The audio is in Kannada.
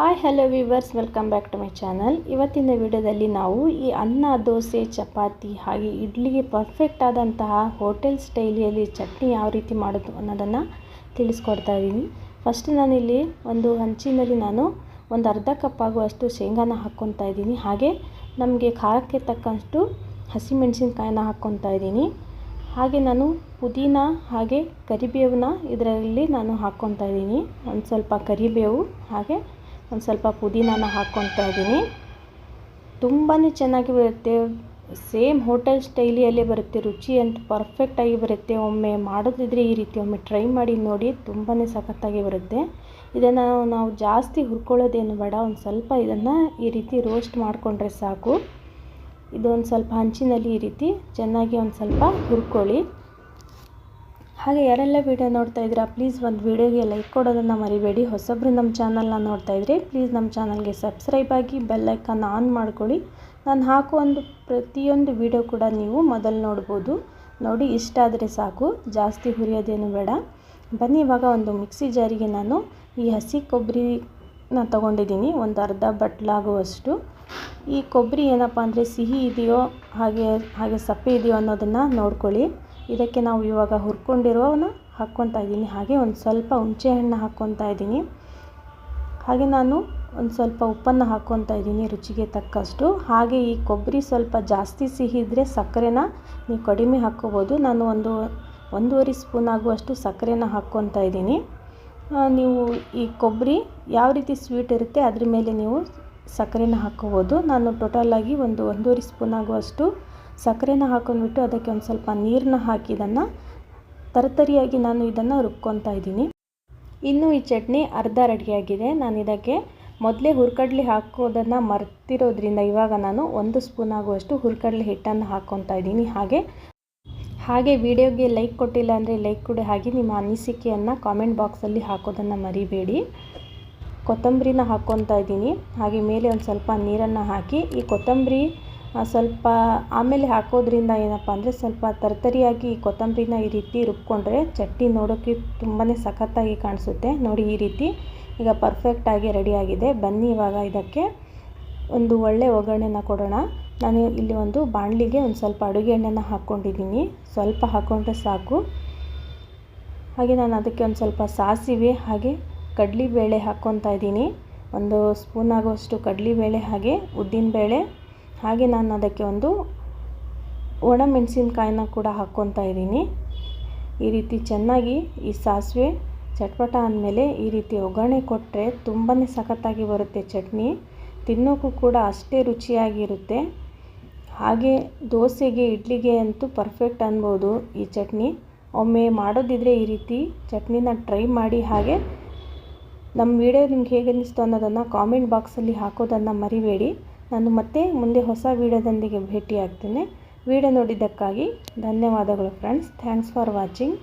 Hi hello viewers welcome back to my channel ಇವತ್ತಿನ ವಿಡಿಯೋದಲ್ಲಿ ನಾವು ಈ ಅನ್ನ, ದೋಸೆ, ಚಪಾತಿ ಹಾಗೆ ಇಡ್ಲಿಗೆ ಪರ್ಫೆಕ್ಟ್ ಆದಂತಹ ಹೋಟೆಲ್ ಸ್ಟೈಲಿಯಲ್ಲಿ ಚಟ್ನಿ ಯಾವ ರೀತಿ ಮಾಡೋದು ಅನ್ನೋದನ್ನು ತಿಳಿಸ್ಕೊಡ್ತಾ ಇದ್ದೀನಿ. ಫಸ್ಟ್ ನಾನಿಲ್ಲಿ ಒಂದು ಹಂಚಿನಲ್ಲಿ ನಾನು ಒಂದು ಅರ್ಧ ಕಪ್ ಆಗುವಷ್ಟು ಶೇಂಗಾನ ಹಾಕ್ಕೊತಾ ಇದ್ದೀನಿ. ಹಾಗೆ ನಮಗೆ ಖಾರಕ್ಕೆ ತಕ್ಕಷ್ಟು ಹಸಿಮೆಣಸಿನ್ಕಾಯಿನ ಹಾಕ್ಕೊತಾ ಇದ್ದೀನಿ. ಹಾಗೆ ನಾನು ಪುದೀನ ಹಾಗೆ ಕರಿಬೇವನ್ನ ಇದರಲ್ಲಿ ನಾನು ಹಾಕ್ಕೊತಾ ಇದ್ದೀನಿ. ಒಂದು ಸ್ವಲ್ಪ ಕರಿಬೇವು ಹಾಗೆ ಒಂದು ಸ್ವಲ್ಪ ಪುದೀನಾನ ಹಾಕ್ಕೊತಾ ಇದ್ದೀನಿ. ತುಂಬಾ ಚೆನ್ನಾಗಿ ಬರುತ್ತೆ. ಸೇಮ್ ಹೋಟೆಲ್ ಸ್ಟೈಲಿಯಲ್ಲೇ ಬರುತ್ತೆ. ರುಚಿ ಅಂತ ಪರ್ಫೆಕ್ಟಾಗಿ ಬರುತ್ತೆ. ಒಮ್ಮೆ ಮಾಡೋದಿದ್ರೆ ಈ ರೀತಿ ಒಮ್ಮೆ ಟ್ರೈ ಮಾಡಿ ನೋಡಿ. ತುಂಬಾ ಸಖತ್ತಾಗಿ ಬರುತ್ತೆ. ಇದನ್ನು ನಾವು ಜಾಸ್ತಿ ಹುರ್ಕೊಳ್ಳೋದೇನು ಬೇಡ. ಒಂದು ಸ್ವಲ್ಪ ಇದನ್ನು ಈ ರೀತಿ ರೋಸ್ಟ್ ಮಾಡಿಕೊಂಡ್ರೆ ಸಾಕು. ಇದೊಂದು ಸ್ವಲ್ಪ ಹಂಚಿನಲ್ಲಿ ಈ ರೀತಿ ಚೆನ್ನಾಗಿ ಒಂದು ಸ್ವಲ್ಪ ಹುರ್ಕೊಳ್ಳಿ. ಹಾಗೆ ಯಾರೆಲ್ಲ ವೀಡಿಯೋ ನೋಡ್ತಾ ಇದ್ದೀರಾ ಪ್ಲೀಸ್ ಒಂದು ವೀಡಿಯೋಗೆ ಲೈಕ್ ಕೊಡೋದನ್ನು ಮರಿಬೇಡಿ. ಹೊಸಬ್ರು ನಮ್ಮ ಚಾನಲ್ನ ನೋಡ್ತಾ ಇದ್ರಿ ಪ್ಲೀಸ್ ನಮ್ಮ ಚಾನಲ್ಗೆ ಸಬ್ಸ್ಕ್ರೈಬ್ ಆಗಿ ಬೆಲ್ಲೈಕನ್ನ ಆನ್ ಮಾಡ್ಕೊಳ್ಳಿ. ನಾನು ಹಾಕೋ ಒಂದು ಪ್ರತಿಯೊಂದು ವೀಡಿಯೋ ಕೂಡ ನೀವು ಮೊದಲು ನೋಡ್ಬೋದು. ನೋಡಿ, ಇಷ್ಟ ಆದರೆ ಸಾಕು, ಜಾಸ್ತಿ ಹುರಿಯೋದೇನು ಬೇಡ. ಬನ್ನಿ, ಇವಾಗ ಒಂದು ಮಿಕ್ಸಿ ಜಾರಿಗೆ ನಾನು ಈ ಹಸಿ ಕೊಬ್ಬರಿನ ತೊಗೊಂಡಿದ್ದೀನಿ, ಒಂದು ಅರ್ಧ ಬಟ್ಲಾಗುವಷ್ಟು ಈ ಕೊಬ್ಬರಿ ಏನಪ್ಪ ಅಂದರೆ ಸಿಹಿ ಇದೆಯೋ ಹಾಗೆ ಹಾಗೆ ಸಪ್ಪೆ ಇದೆಯೋ ಅನ್ನೋದನ್ನು ನೋಡ್ಕೊಳ್ಳಿ. ಇದಕ್ಕೆ ನಾವು ಇವಾಗ ಹುರ್ಕೊಂಡಿರೋನ ಹಾಕ್ಕೊತಾ ಇದ್ದೀನಿ. ಹಾಗೆ ಒಂದು ಸ್ವಲ್ಪ ಹುಣಸೆಹಣ್ಣು ಹಾಕ್ಕೊತಾ ಇದ್ದೀನಿ. ಹಾಗೆ ನಾನು ಒಂದು ಸ್ವಲ್ಪ ಉಪ್ಪನ್ನು ಹಾಕ್ಕೊತಾ ಇದ್ದೀನಿ ರುಚಿಗೆ ತಕ್ಕಷ್ಟು. ಹಾಗೆ ಈ ಕೊಬ್ಬರಿ ಸ್ವಲ್ಪ ಜಾಸ್ತಿ ಸಿಹಿ ಇದ್ದರೆ ಸಕ್ಕರೆನ ನೀವು ಕಡಿಮೆ ಹಾಕ್ಕೋಬೋದು. ನಾನು ಒಂದು ಒಂದೂವರೆ ಸ್ಪೂನ್ ಆಗುವಷ್ಟು ಸಕ್ಕರೆನ ಹಾಕ್ಕೊತಾ ಇದ್ದೀನಿ. ನೀವು ಈ ಕೊಬ್ಬರಿ ಯಾವ ರೀತಿ ಸ್ವೀಟ್ ಇರುತ್ತೆ ಅದ್ರ ಮೇಲೆ ನೀವು ಸಕ್ಕರೆನ ಹಾಕ್ಕೋಬೋದು. ನಾನು ಟೋಟಲಾಗಿ ಒಂದು ಒಂದೂವರೆ ಸ್ಪೂನ್ ಆಗುವಷ್ಟು ಸಕ್ಕರೆನ ಹಾಕೊಂಡ್ಬಿಟ್ಟು ಅದಕ್ಕೆ ಒಂದು ಸ್ವಲ್ಪ ನೀರನ್ನ ಹಾಕಿ ಇದನ್ನು ತರತರಿಯಾಗಿ ನಾನು ಇದನ್ನು ರುಬ್ಕೊತಾ ಇದ್ದೀನಿ. ಇನ್ನು ಈ ಚಟ್ನಿ ಅರ್ಧ ರೆಡಿಯಾಗಿದೆ ನಾನು ಇದಕ್ಕೆ ಮೊದಲೇ ಹುರ್ಕಡ್ಲಿ ಹಾಕೋದನ್ನು ಮರ್ತಿರೋದ್ರಿಂದ ಇವಾಗ ನಾನು ಒಂದು ಸ್ಪೂನ್ ಆಗುವಷ್ಟು ಹುರ್ಕಡ್ಲಿ ಹಿಟ್ಟನ್ನು ಹಾಕ್ಕೊತಾ ಇದ್ದೀನಿ. ಹಾಗೆ ಹಾಗೆ ವಿಡಿಯೋಗೆ ಲೈಕ್ ಕೊಟ್ಟಿಲ್ಲ ಅಂದರೆ ಲೈಕ್ ಕೊಡಿ. ಹಾಗೆ ನಿಮ್ಮ ಅನಿಸಿಕೆಯನ್ನು ಕಾಮೆಂಟ್ ಬಾಕ್ಸಲ್ಲಿ ಹಾಕೋದನ್ನು ಮರಿಬೇಡಿ. ಕೊತ್ತಂಬರಿನ ಹಾಕ್ಕೊತಾ ಇದ್ದೀನಿ. ಹಾಗೆ ಮೇಲೆ ಒಂದು ಸ್ವಲ್ಪ ನೀರನ್ನು ಹಾಕಿ ಈ ಕೊತ್ತಂಬರಿ ಸ್ವಲ್ಪ ಆಮೇಲೆ ಹಾಕೋದ್ರಿಂದ ಏನಪ್ಪ ಅಂದರೆ ಸ್ವಲ್ಪ ತರ್ತರಿಯಾಗಿ ಕೊತ್ತಂಬರಿನ ಈ ರೀತಿ ರುಬ್ಕೊಂಡ್ರೆ ಚಟ್ನಿ ನೋಡೋಕ್ಕೆ ತುಂಬಾ ಸಖತ್ತಾಗಿ ಕಾಣಿಸುತ್ತೆ. ನೋಡಿ ಈ ರೀತಿ ಈಗ ಪರ್ಫೆಕ್ಟಾಗಿ ರೆಡಿಯಾಗಿದೆ ಬನ್ನಿ ಇವಾಗ ಇದಕ್ಕೆ ಒಂದು ಒಳ್ಳೆ ಒಗ್ಗರಣೆನ ಕೊಡೋಣ. ನಾನು ಇಲ್ಲಿ ಒಂದು ಬಾಣಲಿಗೆ ಒಂದು ಸ್ವಲ್ಪ ಅಡುಗೆ ಎಣ್ಣೆನ ಹಾಕ್ಕೊಂಡಿದ್ದೀನಿ. ಸ್ವಲ್ಪ ಹಾಕ್ಕೊಂಡ್ರೆ ಸಾಕು. ಹಾಗೆ ನಾನು ಅದಕ್ಕೆ ಒಂದು ಸ್ವಲ್ಪ ಸಾಸಿವೆ, ಹಾಗೆ ಕಡಲೆಬೇಳೆ ಹಾಕ್ಕೊತಾ ಇದ್ದೀನಿ. ಒಂದು ಸ್ಪೂನ್ ಆಗುವಷ್ಟು ಕಡಲೆಬೇಳೆ, ಹಾಗೆ ಉದ್ದಿನಬೇಳೆ ಹಾಗೆ ನಾನು ಅದಕ್ಕೆ ಒಂದು ಒಣಮೆಣಸಿನ್ಕಾಯಿನ ಕೂಡ ಹಾಕ್ಕೊತಾ ಇದ್ದೀನಿ. ಈ ರೀತಿ ಚೆನ್ನಾಗಿ ಈ ಸಾಸಿವೆ ಚಟ್ಪಟ ಅಂದಮೇಲೆ ಈ ರೀತಿ ಒಗ್ಗರಣೆ ಕೊಟ್ಟರೆ ತುಂಬಾ ಸಖತ್ತಾಗಿ ಬರುತ್ತೆ ಚಟ್ನಿ. ತಿನ್ನೋಕ್ಕೂ ಕೂಡ ಅಷ್ಟೇ ರುಚಿಯಾಗಿರುತ್ತೆ. ಹಾಗೆ ದೋಸೆಗೆ ಇಡ್ಲಿಗೆ ಅಂತೂ ಪರ್ಫೆಕ್ಟ್ ಅನ್ಬೋದು ಈ ಚಟ್ನಿ. ಒಮ್ಮೆ ಮಾಡೋದಿದ್ರೆ ಈ ರೀತಿ ಚಟ್ನಿನ ಟ್ರೈ ಮಾಡಿ ಹಾಗೆ ನಮ್ಮ ವಿಡಿಯೋ ನಿಮ್ಗೆ ಹೇಗೆ ಅನ್ನಿಸ್ತು ಅನ್ನೋದನ್ನು ಕಾಮೆಂಟ್ ಬಾಕ್ಸಲ್ಲಿ ಹಾಕೋದನ್ನು ಮರಿಬೇಡಿ. ನಾನು ಮತ್ತೆ ಮುಂದೆ ಹೊಸ ವೀಡಿಯೋದೊಂದಿಗೆ ಭೇಟಿಯಾಗ್ತೇನೆ. ವೀಡಿಯೋ ನೋಡಿದ್ದಕ್ಕಾಗಿ ಧನ್ಯವಾದಗಳು ಫ್ರೆಂಡ್ಸ್ ಥ್ಯಾಂಕ್ಸ್ ಫಾರ್ ವಾಚಿಂಗ್